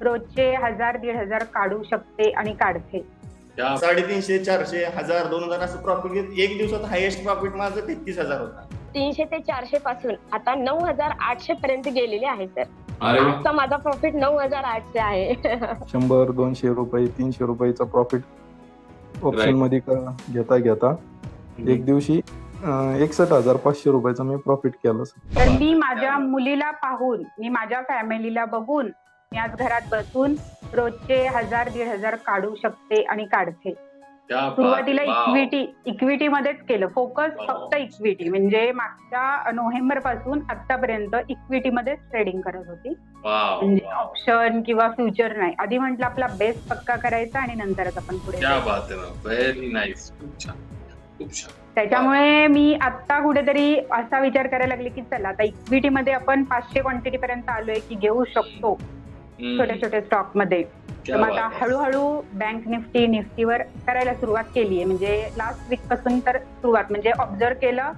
रोजचे हजार दीड हजार काढू शकते आणि काढते. साडेतीनशे चारशे हजार दोन हजार असं प्रॉफिट घेत एक दिवसात हायेस्ट प्रॉफिट माझं तेहतीस हजार होता. तीनशे ते चारशे पासून आता नऊ हजार आठशे पर्यंत गेलेले आहे सर. अरे वा. आजचा माझा प्रॉफिट नऊ हजार आठशे आहे. शंभर दोनशे रुपये तीनशे रुपयाचा प्रॉफिट ऑप्शनमध्ये का- घेता घेता. एक दिवशी एकसठ हजार पाचशे रुपयाचा मी प्रॉफिट केलं तर मी माझ्या मुलीला पाहून मी माझ्या फॅमिलीला बघून मी आज घरात बसून रोजचे हजार दीड हजार काढू शकते आणि काढते. सुरुवातीला. इक्विटी इक्विटी मध्येच केलं. फोकस. फक्त इक्विटी म्हणजे मागच्या नोव्हेंबरपासून आतापर्यंत इक्विटी मध्येच ट्रेडिंग करत होती. म्हणजे. ऑप्शन किंवा फ्युचर नाही. आधी म्हटलं आपला बेस पक्का करायचा आणि नंतरच आपण पुढे त्याच्यामुळे मी आता कुठेतरी असा विचार करायला लागले की चला आता इक्विटी मध्ये आपण पाचशे क्वांटिटी पर्यंत आलोय की घेऊ शकतो. छोट्या छोट्या स्टॉकमध्ये तर मग आता. हळूहळू बँक निफ्टी निफ्टीवर करायला सुरुवात केली आहे. म्हणजे लास्ट वीकपासून तर सुरुवात म्हणजे ऑब्झर्व केलं.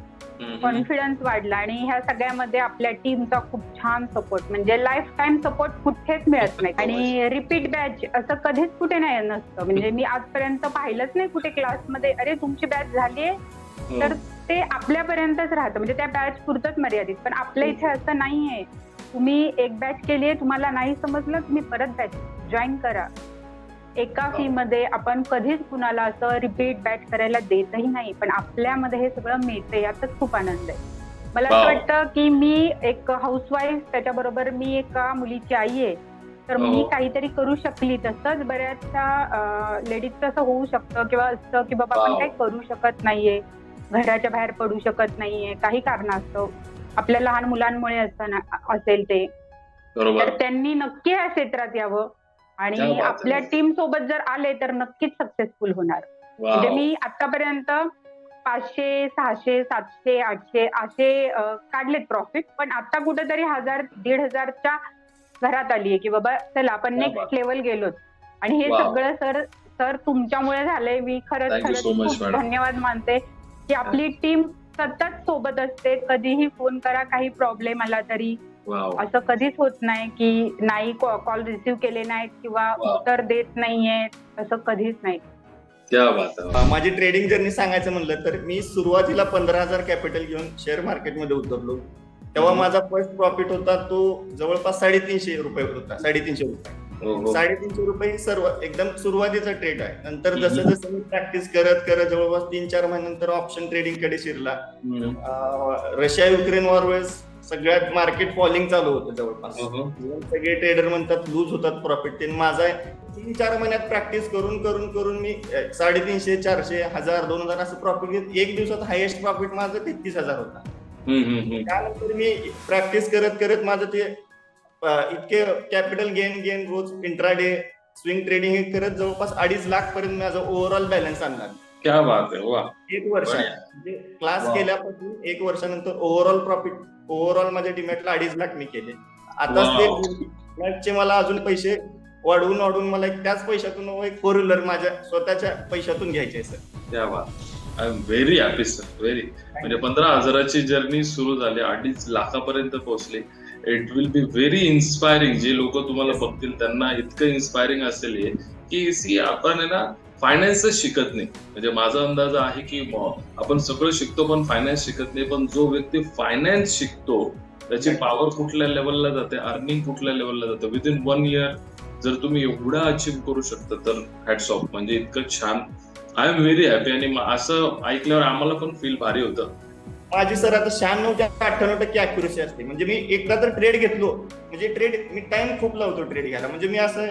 कॉन्फिडन्स वाढला आणि ह्या सगळ्यामध्ये आपल्या टीमचा खूप छान सपोर्ट म्हणजे लाईफ टाईम सपोर्ट कुठेच मिळत नाही. आणि रिपीट बॅच असं कधीच कुठे नाही नसतं. म्हणजे मी आजपर्यंत पाहिलंच नाही कुठे क्लासमध्ये अरे तुमची बॅच झालीये हम्म. तर ते आपल्यापर्यंतच राहतं. म्हणजे त्या बॅच पुरतच मर्यादित. पण आपल्या इथे असं नाहीये. तुम्ही एक बॅच केली आहे तुम्हाला नाही समजलं तुम्ही परत बॅच जॉईन करा एका फी मध्ये आपण कधीच कुणाला असं रिपीट बॅच करायला देतही नाही पण आपल्यामध्ये हे सगळं मिळतं यातच खूप आनंद आहे मला असं Wow. वाटतं की मी एक हाऊसवाईफ त्याच्याबरोबर मी एका मुलीची आई आहे तर मी हो. काहीतरी करू शकली तसंच बऱ्याचशा लेडीजचं असं होऊ शकतं किंवा असतं की बाबा आपण. काही करू शकत नाहीये घराच्या बाहेर पडू शकत नाहीये काही कारणास्तव आपल्या लहान मुलांमुळे असताना असेल ते. तर त्यांनी नक्की या क्षेत्रात यावं. आणि. आपल्या टीम सोबत जर आले तर नक्कीच सक्सेसफुल होणार. म्हणजे. मी आतापर्यंत पाचशे सहाशे सातशे आठशे असे काढलेत प्रॉफिट पण आता कुठेतरी हजार दीड हजारच्या घरात आलीये की बाबा चला आपण नेक्स्ट लेवल गेलोत. आणि हे. सगळं सर सर तुमच्यामुळे झालंय. मी खरंच खरंच खूप. धन्यवाद मानते की आपली टीम सतत सोबत असते कधीही फोन करा काही प्रॉब्लेम आला तरी वाव. असं कधीच होत नाही की नाही कॉल रिसिव्ह केले नाहीत किंवा. उत्तर देत नाहीये असं कधीच नाही क्या बात आहे अं, माझी ट्रेडिंग जर्नी सांगायचं म्हणलं तर मी सुरुवातीला पंधरा हजार कॅपिटल घेऊन शेअर मार्केटमध्ये उतरलो तेव्हा हम्म. माझा फर्स्ट प्रॉफिट होता तो जवळपास साडेतीनशे रुपये होता साडेतीनशे रुपये. साडेतीनशे रुपये ही सर्व एकदम सुरुवातीचा ट्रेड आहे. नंतर. जसं जसं मी प्रॅक्टिस करत करत जवळपास तीन चार महिन्यानंतर ऑप्शन ट्रेडिंगकडे शिरला. रशिया युक्रेन वॉर वेळेस सगळ्यात मार्केट फॉलिंग चालू होतं जवळपास. हो, हो. सगळे ट्रेडर म्हणतात लूज होतात प्रॉफिट ते माझा तीन चार महिन्यात प्रॅक्टिस करून करून करून मी साडेतीनशे चारशे हजार दोन हजार असं प्रॉफिट घेत एक दिवसात हायेस्ट प्रॉफिट माझं तेहतीस हजार होता. त्यानंतर मी प्रॅक्टिस करत करत माझं ते इतके कॅपिटल गेन गेन रोज इंट्राडे स्विंग ट्रेडिंग हे करत जवळपास अडीच लाख पर्यंत माझा ओव्हरऑल बॅलन्स आणला क्या बात आहे वा. एक वर्ष. म्हणजे क्लास Wow. केल्यापासून एक वर्षानंतर ओव्हरऑल प्रॉफिट ओव्हरऑल माझ्या डिमॅटला अडीच लाख मी केले. आताच Wow. ते डिमॅटचे मला अजून पैसे वाढवून वाढवून मला एक त्याच पैशातून एक फोर व्हीलर माझ्या स्वतःच्या पैशातून घ्यायचे सर बात. I am very happy sir very म्हणजे पंधरा हजाराची जर्नी सुरू झाली अडीच लाखापर्यंत पोहोचली. It will be very inspiring जे लोक तुम्हाला बघतील त्यांना इतकं इन्स्पायरिंग असेल हे की सी आपण आहे ना फायनान्सच शिकत नाही. म्हणजे माझा अंदाज आहे की आपण सगळं शिकतो पण फायनान्स शिकत नाही. पण जो व्यक्ती फायनान्स शिकतो त्याची पॉवर कुठल्या लेवलला जाते? अर्निंग कुठल्या लेवलला जाते? विदिन वन इयर जर तुम्ही एवढा अचीव्ह करू शकता तर हॅट्स ऑफ म्हणजे इतकं छान. आय एम व्हेरी हॅपी आणि असं ऐकल्यावर आम्हाला पण फील भारी होतं. माझी सर आता शहाण्णव ते अठ्ठ्याण्णव टक्के अॅक्युरेसी असते. म्हणजे मी एकदा तर ट्रेड घेतलो. म्हणजे ट्रेड मी टाइम खूप लावतो ट्रेड घ्यायला. म्हणजे मी असं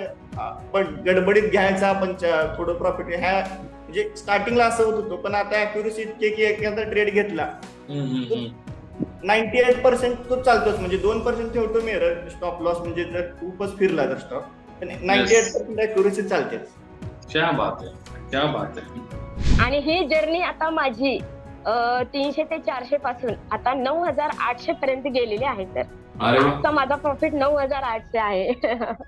पण गडबडीत घ्यायचा आपण च- थोडं प्रॉफिट ह्या म्हणजे स्टार्टिंगला असं होत होतं पण आता अॅक्युरेसी इतके की एखादा ट्रेड घेतला. नाईन्टी एट पर्सेंट तो चालतोच. म्हणजे दोन पर्सेंट ठेवतो मी एरर स्टॉप लॉस म्हणजे जर खूपच फिरला तर स्टॉक पण नाईन्टी एट पर्सेंट अॅक्युरेसी चालतेच. क्या बात आहे क्या बात आहे. आणि ही जर्नी आता माझी. तीनशे ते चारशे पासून. आता नऊ हजार आठशे पर्यंत गेलेली आहे सर अरे वा. आजचा माझा प्रॉफिट नऊ हजार आठशे आहे.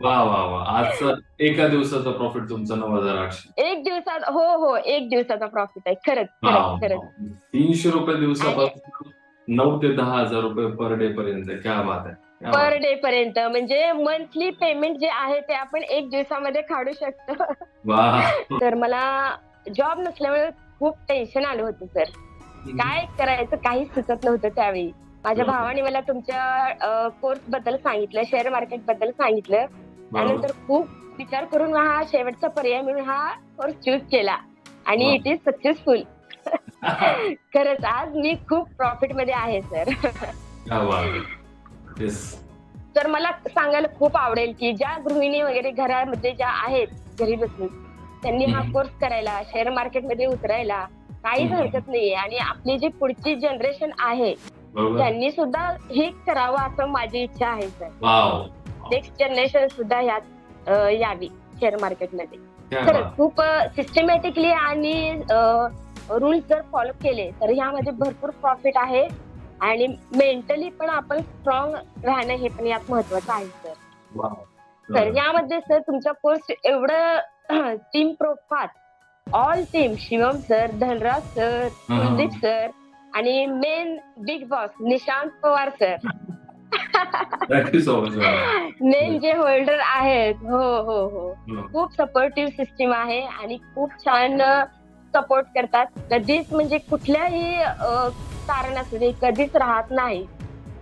वा वा वा. आजचं एका दिवसाचा प्रॉफिट तुमचा नऊ हजार आठशे. एक दिवसात हो हो एक दिवसाचा प्रॉफिट आहे. खरंच वा, खरंच खरंच. वा. तीनशे रुपये दिवसापासून नऊ ते दहा हजार रुपये पर डे पर्यंत क्या बात आहे. क्या पर. डे पर्यंत. म्हणजे मंथली पेमेंट जे आहे ते आपण एक दिवसामध्ये काढू शकतो. वा. तर मला जॉब नसल्यामुळे खूप टेन्शन आलं होतं सर काय करायचं काही सुचत नव्हतं त्यावेळी. माझ्या. भावाने मला तुमच्या कोर्सबद्दल सांगितलं शेअर मार्केटबद्दल सांगितलं. त्यानंतर खूप विचार करून हा शेवटचा पर्याय म्हणून हा कोर्स चूज केला. आणि. इट इज सक्सेसफुल खरंच आज मी खूप प्रॉफिटमध्ये आहे सर तर मला सांगायला खूप आवडेल की ज्या गृहिणी वगैरे घरामध्ये ज्या आहेत घरी बसून त्यांनी हा. कोर्स करायला शेअर मार्केटमध्ये उतरायला काहीच. हरकत नाहीये. आणि आपली जी पुढची जनरेशन आहे त्यांनी सुद्धा हे करावं असं माझी इच्छा आहे सर. नेक्स्ट जनरेशन सुद्धा यात यावी शेअर मार्केटमध्ये बात. खूप सिस्टमॅटिकली आणि रूल्स जर फॉलो केले तर ह्यामध्ये भरपूर प्रॉफिट आहे. आणि मेंटली पण आपण स्ट्रॉंग राहणं हे पण यात महत्वाचं आहे सर. तर यामध्ये सर तुमचा कोर्स एवढं team प्रोफात all team Shivam sir Dhanraj sir. Kuldeep sir आणि main big boss Nishant Pawar sir. Main जे होल्डर आहेत हो हो हो हो. खूप सपोर्टिव्ह सिस्टीम आहे आणि खूप छान सपोर्ट करतात कधीच म्हणजे कुठल्याही कारण असू दे कधीच राहत नाही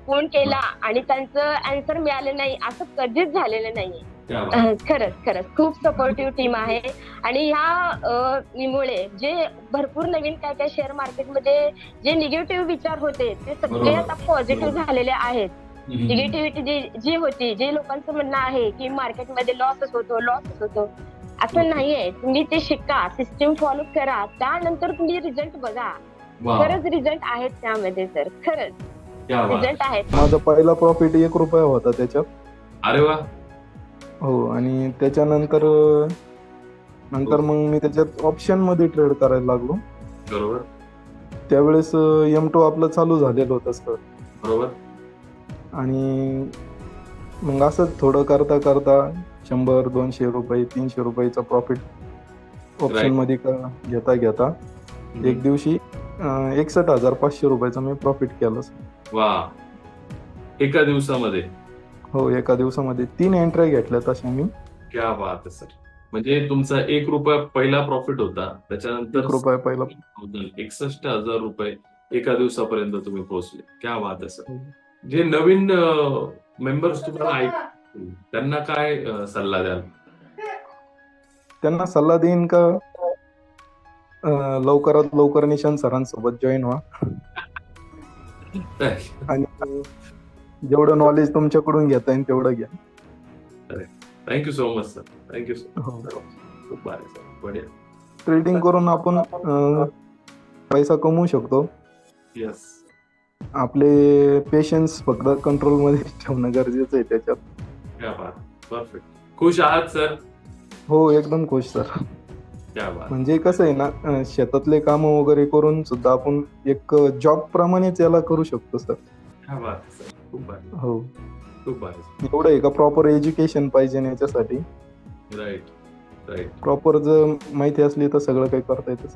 फोन केला आणि त्यांचं अँसर मिळालं नाही असं कधीच झालेलं नाहीये खरंच खरंच. खूप सपोर्टिव्ह टीम आहे. आणि ह्या मुळे जे भरपूर नवीन काय काय शेअर मार्केटमध्ये जे निगेटिव्ह विचार होते ते सगळे. आता पॉझिटिव्ह झालेले आहेत. निगेटिव्हिटी जी जी होती जे लोकांचं म्हणणं आहे की मार्केटमध्ये लॉसच होतो लॉसच होतो असं नाहीये. तुम्ही ते शिका सिस्टीम फॉलो करा. त्यानंतर तुम्ही रिझल्ट बघा. खरंच रिझल्ट आहेत त्यामध्ये सर खरंच. रिझल्ट आहेत. माझा पहिला प्रॉफिट एक रुपया होता त्याच्यात. अरे वा. हो आणि त्याच्यानंतर अं, नंतर मग मी त्याच्यात ऑप्शनमध्ये ट्रेड करायला लागलो. बरोबर. त्यावेळेस एम टू आपलं चालू झालेलं होतं सर बरोबर. आणि मग असंच थोडं करता करता शंभर दोनशे रुपये तीनशे रुपयाचा प्रॉफिट ऑप्शन Right. मध्ये का- घेता घेता एक दिवशी अं, एकसष्ट हजार पाचशे रुपयाचा मी प्रॉफिट केलं sir. वा. एका दिवसामध्ये. हो एका दिवसामध्ये तीन एंट्री घेतल्या तशा मी. क्या बात आहे सर. म्हणजे तुमचा एक रुपया पहिला प्रॉफिट होता. त्याच्यानंतर एक रुपया पहिला एकसष्ट हजार रुपये एका दिवसापर्यंत तुम्ही पोहोचले. क्या बात आहे सर. जे नवीन मेंबर्स तुम्हाला ऐक त्यांना काय सल्ला द्याल? त्यांना सल्ला देईन का? लवकरात लवकर निशांत सरांसोबत जॉईन व्हा. आणि जेवढं नॉलेज तुमच्याकडून घेता येईल तेवढं घ्या. Thank you so much sir thank you so. खूप भारी सर बढिया. ट्रेडिंग करून आपण पैसा कमवू शकतो. येस आपले पेशन्स फक्त कंट्रोलमध्ये ठेवणं गरजेचं आहे त्याच्यात. क्या बात. परफेक्ट खुश आहात सर हो एकदम खुश सर क्या बात. म्हणजे कसं आहे ना शेतातले काम वगैरे करून सुद्धा आपण एक जॉब प्रमाणेच याला करू शकतो सर खूप भारी हो. खूप भारी एवढं आहे का? प्रॉपर एज्युकेशन पाहिजे ना याच्यासाठी. राईट राईट प्रॉपर जर माहिती असली तर सगळं काही करता येतं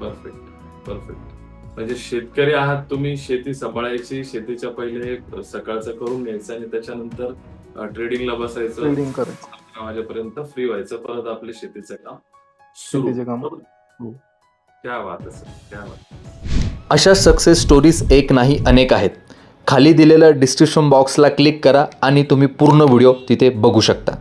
परफेक्ट परफेक्ट म्हणजे शेतकरी आहात तुम्ही शेती सांभाळायची शेतीच्या पहिले सकाळचं करून घ्यायचं आणि त्याच्यानंतर ट्रेडिंगला बसायचं. ट्रेडिंग करायचं. वाजेपर्यंत फ्री व्हायचं. परत आपले शेतीचं काम सुरू. शेतीचे काम. बरोबर? हो. क्या बात आहे सर क्या बात अशा सक्सेस स्टोरीज एक नाही अनेक आहेत. खाली दिलेलं डिस्क्रिप्शन बॉक्सला क्लिक करा आणि तुम्ही पूर्ण व्हिडिओ तिथे बघू शकता.